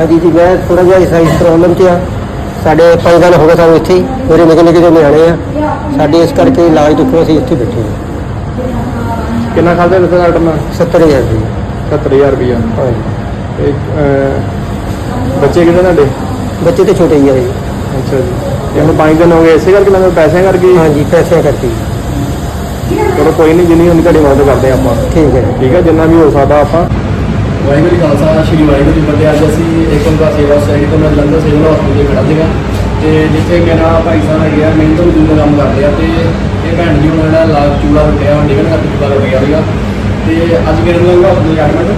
ਹਾਂਜੀ ਜੀ ਮੈਂ ਥੋੜਾ ਜਿਹਾ ਇਸ ਪ੍ਰੋਬਲਮ 'ਚ ਆ। ਸਾਡੇ ਪੰਜ ਦਿਨ ਹੋ ਗਏ ਸਾਨੂੰ ਇੱਥੇ ਹੀ ਮੇਰੇ ਨਿੱਕੇ ਨਿੱਕੇ ਜਿਹੇ ਨਿਆਣੇ ਆ ਸਾਡੇ ਇਸ ਕਰਕੇ ਇਲਾਜ ਦੁੱਖੋਂ ਅਸੀਂ ਇੱਥੇ ਬੈਠੇ ਹਾਂ। ਕਿੰਨਾ ਖਾਦਾ ਦਿੱਤਾ ਡਾਕਟਰ ਨੇ 70000 ਜੀ 70000 ਰੁਪਇਆ ਹਾਂਜੀ। ਤੇ ਅਹ, ਬੱਚੇ ਕਿੰਨੇ ਤੁਹਾਡੇ? ਬੱਚੇ ਤੇ ਛੋਟੇ ਹੀ ਆ ਜੀ। ਅੱਛਾ ਜੀ। ਤੇ ਹੁਣ 5 ਦਿਨ ਹੋ ਗਏ ਇਸੇ ਕਰਕੇ ਲੰਗਰ ਪੈਸਿਆਂ ਕਰਕੇ ਹਾਂਜੀ ਪੈਸੇ ਕਰਕੇ ਚਲੋ ਕੋਈ ਨਹੀਂ ਜਿੰਨੀ ਹੁੰਦੀ ਤੁਹਾਡੀ ਮਦਦ ਕਰਦੇ ਹਾਂ ਆਪਾਂ। ਠੀਕ ਹੈ। ਜੀ ਠੀਕ ਹੈ ਜਿੰਨਾ ਵੀ ਹੋ ਸਕਦਾ ਆਪਾਂ। ਵਾਹਿਗੁਰੂ ਜੀ ਖਾਲਸਾ, ਸ਼੍ਰੀ ਵਾਹਿਗੁਰੂ ਜੀ ਫਤਿਹ। ਅੱਜ ਅਸੀਂ ਏਕਮਗਾ ਸੇਵਾ ਸੁਸਾਇਟੀ ਤੋਂ ਮੈਂ ਲੰਗਰ ਸਿਵਲ ਹਸਪੀਟਲ ਦੇ ਖੜਾ ਸੀਗਾ ਤੇ ਜਿੱਥੇ ਮੇਰਾ ਭਾਈ ਸਾਹਿਬ ਹੈਗੇ ਆ ਮਿਹਨਤ ਮਜ਼ਦੂਰ ਦਾ ਕੰਮ ਕਰਦੇ ਆ। ਤੇ ਇਹ ਭੈਣ ਜੀ, ਉਹਨਾਂ ਦਾ ਲਾਲ ਚੂੜਾ ਰੁਕਿਆ ਡਿਗਣ ਕਰਕੇ ਚੂੜਾ ਰੁਕ ਗਿਆ ਸੀਗਾ। ਤੇ ਅੱਜ ਮੇਰੇ ਨਾਲ ਹਸਪੀਟਲ ਐਡਮਿਟ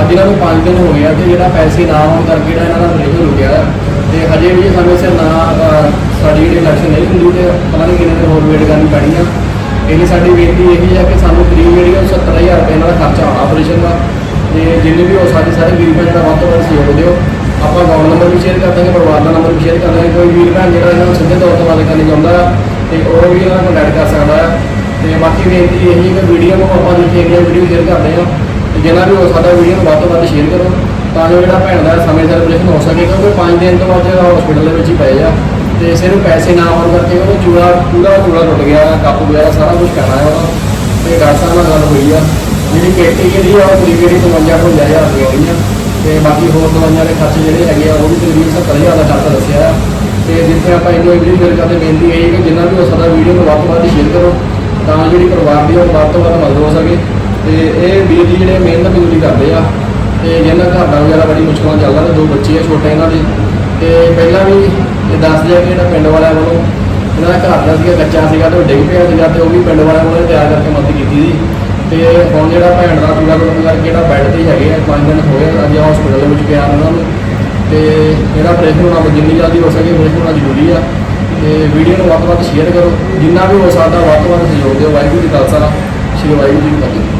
ਅੱਜ ਇਹਨਾਂ ਨੂੰ 5 ਦਿਨ ਹੋ ਗਿਆ ਆ, ਤੇ ਜਿਹੜਾ ਪੈਸੇ ਨਾ ਆਉਣ ਕਰਕੇ ਜਿਹੜਾ ਇਹਨਾਂ ਦਾ ਆਪਰੇਸ਼ਨ ਰੁਕਿਆ ਆ ਤੇ ਹਜੇ ਵੀ ਇਹ ਸਮੇਂ ਸਿਰ ਨਾ ਸਾਡੀ ਜਿਹੜੀ ਇਲੈਕਸ਼ਨ ਨਹੀਂ ਹੁੰਦੀ, ਤੇ ਪਤਾ ਨਹੀਂ ਕਿੰਨੇ ਦਿਨ ਹੋਰ ਵੇਟ ਕਰਨੀ ਪੈਣੀ ਆ। ਇਹ ਸਾਡੀ ਬੇਨਤੀ ਇਹੀ ਹੈ ਕਿ ਸਾਨੂੰ ਕਰੀਬ ਜਿਹੜੀ ਆ ਉਹ 70000 ਰੁਪਏ ਨਾਲ ਖਰਚਾ ਦਾ। ਤੇ ਜਿੰਨੇ ਵੀ ਹੋ ਸਾਡੇ ਸਾਰੇ ਵੀਰ ਭੈਣ ਦਾ ਵੱਧ ਤੋਂ ਵੱਧ ਸਹਿਯੋਗ ਦਿਓ। ਆਪਾਂ ਅਕਾਊਂਟ ਨੰਬਰ ਵੀ ਸ਼ੇਅਰ ਕਰ ਦਾਂਗੇ, ਪਰਿਵਾਰ ਦਾ ਨੰਬਰ ਵੀ ਸ਼ੇਅਰ ਕਰ ਦਾਂਗੇ। ਕੋਈ ਵੀਰ ਭੈਣ ਜਿਹੜਾ ਇਹਨਾਂ ਨੂੰ ਸਿੱਧੇ ਤੌਰ ਤੇ ਮਦਦ ਕਰਨੀ ਚਾਹੁੰਦਾ ਆ ਤੇ ਉਹ ਵੀ ਇਹਨਾਂ ਨਾਲ ਕੰਟੈਕਟ ਕਰ ਸਕਦਾ ਆ। ਤੇ ਬਾਕੀ ਬੇਨਤੀ ਇਹੀ ਹੈ ਕਿ ਵੀਡੀਓ ਨੂੰ ਆਪਾਂ ਜਿੱਥੇ ਇੰਡੀਆ ਵੀਡੀਓ ਸ਼ੇਅਰ ਕਰਦੇ ਹਾਂ ਤੇ ਜਿੰਨਾ ਵੀ ਹੋ ਸਕਦਾ ਵੀਡੀਓ ਨੂੰ ਵੱਧ ਤੋਂ ਵੱਧ ਸ਼ੇਅਰ ਕਰੋ, ਤਾਂ ਜੋ ਜਿਹੜਾ ਭੈਣ ਦਾ ਸਮੇਂ ਸਿਰ ਆਪਰੇਸ਼ਨ ਹੋ ਸਕੇ, ਕਿਉਂਕਿ 5 ਦਿਨ ਤੋਂ ਬਾਅਦ ਜਿਹੜਾ ਹਸਪੀਟਲ ਦੇ ਵਿੱਚ ਹੀ ਪਏ ਆ। ਤੇ ਸਿਰਫ ਪੈਸੇ ਨਾ ਆਉਣ ਕਰਕੇ ਉਹ ਚੂੜਾ ਪੂਰਾ ਚੂੜਾ ਟੁੱਟ ਗਿਆ, ਕੱਪ ਵਗੈਰਾ ਸਾਰਾ ਕੁਝ ਕਰਨਾ ਹੈ ਉਹਦਾ। ਤੇ ਡਾਕਟਰ ਸਾਹਿਬ ਨਾਲ ਗੱਲ ਹੋਈ ਆ। ਜਿਹੜੀ ਪੇਟੀ ਜਿਹੜੀ ਆ, ਉਹ ਕਰੀਬ ਜਿਹੜੀ 52 ਤੋਂ ਹਜ਼ਾਰ ਦੀ ਹੋਈ ਆ। ਤੇ ਬਾਕੀ ਹੋਰ ਦਵਾਈਆਂ ਦੇ ਖਰਚੇ ਜਿਹੜੇ ਹੈਗੇ ਆ, ਉਹ ਵੀ ਤਕਰੀਬਨ 70000 ਦਾ ਖਰਚਾ ਦੱਸਿਆ ਆ। ਤੇ ਜਿੱਥੇ ਆਪਾਂ ਇੰਨੀ ਵੀਡੀਓ ਸ਼ੇਅਰ ਕਰਦੇ, ਬੇਨਤੀ ਇਹ ਹੈ ਕਿ ਜਿੰਨਾ ਵੀ ਹੋ ਸਕਦਾ ਵੀਡੀਓ ਨੂੰ ਵੱਧ ਤੋਂ ਵੱਧ ਸ਼ੇਅਰ ਕਰੋ, ਤਾਂ ਜਿਹੜੀ ਪਰਿਵਾਰ ਦੀ ਉਹ ਵੱਧ ਤੋਂ ਵੱਧ ਮਦਦ ਹੋ ਸਕੇ। ਤੇ ਇਹ ਵੀਰ ਜੀ ਜਿਹੜੇ ਮਿਹਨਤ ਮਜ਼ਦੂਰੀ ਕਰਦੇ ਆ, ਤੇ ਜਿਹਨਾਂ ਘਰ ਦਾ ਵਗੈਰਾ ਬੜੀ ਮੁਸ਼ਕਲਾਂ ਚੱਲਦਾ ਤੇ ਦੋ ਬੱਚੇ ਆ ਛੋਟੇ ਇਹਨਾਂ ਦੇ। ਤੇ ਪਹਿਲਾਂ ਵੀ ਇਹ ਦੱਸਦੇ ਆ ਕਿ ਜਿਹੜਾ ਪਿੰਡ ਵਾਲਿਆਂ ਵੱਲੋਂ, ਇਹਨਾਂ ਦਾ ਘਰ ਦਾ ਸੀਗਾ, ਕੱਚਾ ਸੀਗਾ ਤੇ ਉਹ ਡਿੱਗ ਪਿਆ ਸੀਗਾ, ਤੇ ਉਹ ਵੀ ਪਿੰਡ ਵਾਲਿਆਂ ਵੱਲੋਂ ਤਿਆਰ ਕਰਕੇ ਮਦਦ ਕੀਤੀ ਸੀ। ਤੇ ਹੁਣ ਜਿਹੜਾ ਭੈਣ ਦਾ ਪੂਰਾ ਕੰਮ ਕਰਕੇ ਜਿਹੜਾ ਬੈੱਡ ਤੇ ਹੈਗੇ ਆ ਪੰਜ ਦਿਨ ਹੋਏ ਆ, ਅੱਜ ਹਸਪੀਟਲ ਦੇ ਵਿੱਚ ਪਿਆ ਉਹਨਾਂ ਨੂੰ। ਤੇ ਇਹਦਾ ਆਪਰੇਸ਼ਨ ਹੋਣਾ ਜਿੰਨੀ ਜਲਦੀ ਹੋ ਸਕੇ ਆਪਰੇਸ਼ਨ ਹੋਣਾ ਜ਼ਰੂਰੀ ਆ। ਤੇ ਵੀਡੀਓ ਨੂੰ ਵੱਧ ਤੋਂ ਵੱਧ ਸ਼ੇਅਰ ਕਰੋ। ਜਿੰਨਾ ਵੀ ਹੋ ਸਕਦਾ ਵੱਧ ਤੋਂ ਵੱਧ ਸਹਿਯੋਗ ਦਿਓ। ਵਾਹਿਗੁਰੂ ਜੀ ਕਾ ਖਾਲਸਾ। ਸ੍ਰੀ ਵਾਹਿਗੁਰੂ ਜੀ ਕੀ ਫਤਿਹ।